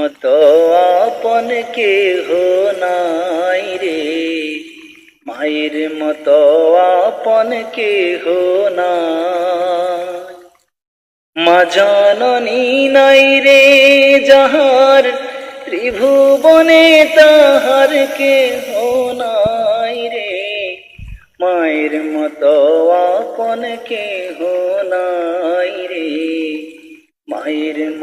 মতো আপন কেহ নাই রে। মায়ের মতো আপন কেহ নাই। মা জননী নাই রে যাহার ত্রিভুবনে তাহার কেহ নাই রে। মায়ের মতো আপন কেহ নাই রে।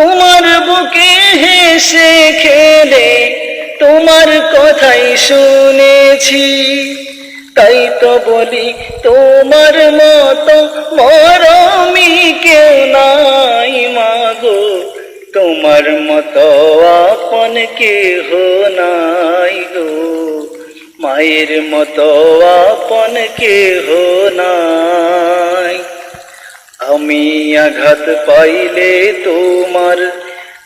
তোমার বুকে হেসে খেলে, তোমার কথাই শুনেছি। তাই তো বলি, তোমার মতো মরমি কেউ নাই মাগো। তোমার মতো আপন কেহ নাই গো। মায়ের মতো আপন কেহ নাই। আমি আঘাত পাইলে তোমার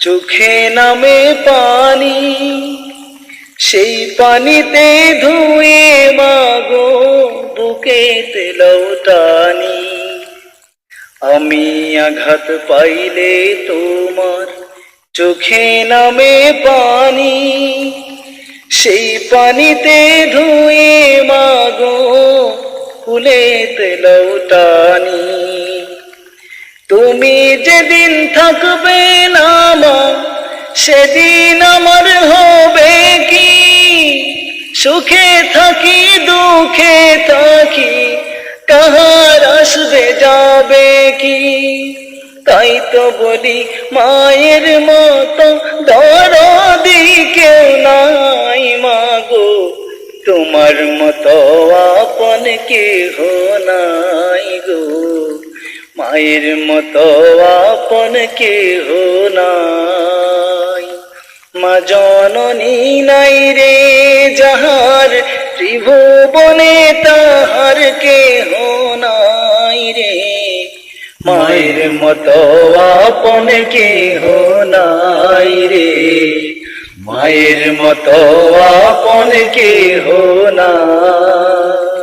চোখে নামে পানি। সেই পানিতে ধুয়ে মাগো, বুকেতে লৌটানি আমি আঘাত পাইলে তোমার চোখে নামে পানি। সেই পানিতে ধুয়ে মাগো ফুলেতে লৌটানি তুমি যেদিন থাকবে না সেদিন আমার হবে কি? সুখে থাকি, দুঃখে থাকি, কাহার আসবে, যাবে কি? তাই তো বলি, মায়ের মতো দরদি কেউ নাই মাগো তোমার মতো আপন কেহ নাই গো। মায়ের মতো আপন কেহ নাই। মা জননী নাই রে, যাহার ত্রিভুবনে তাহার কেহ নাই রে। মায়ের মতো আপন কেহ নাই রে। মায়ের মতো আপন কেহ নাই।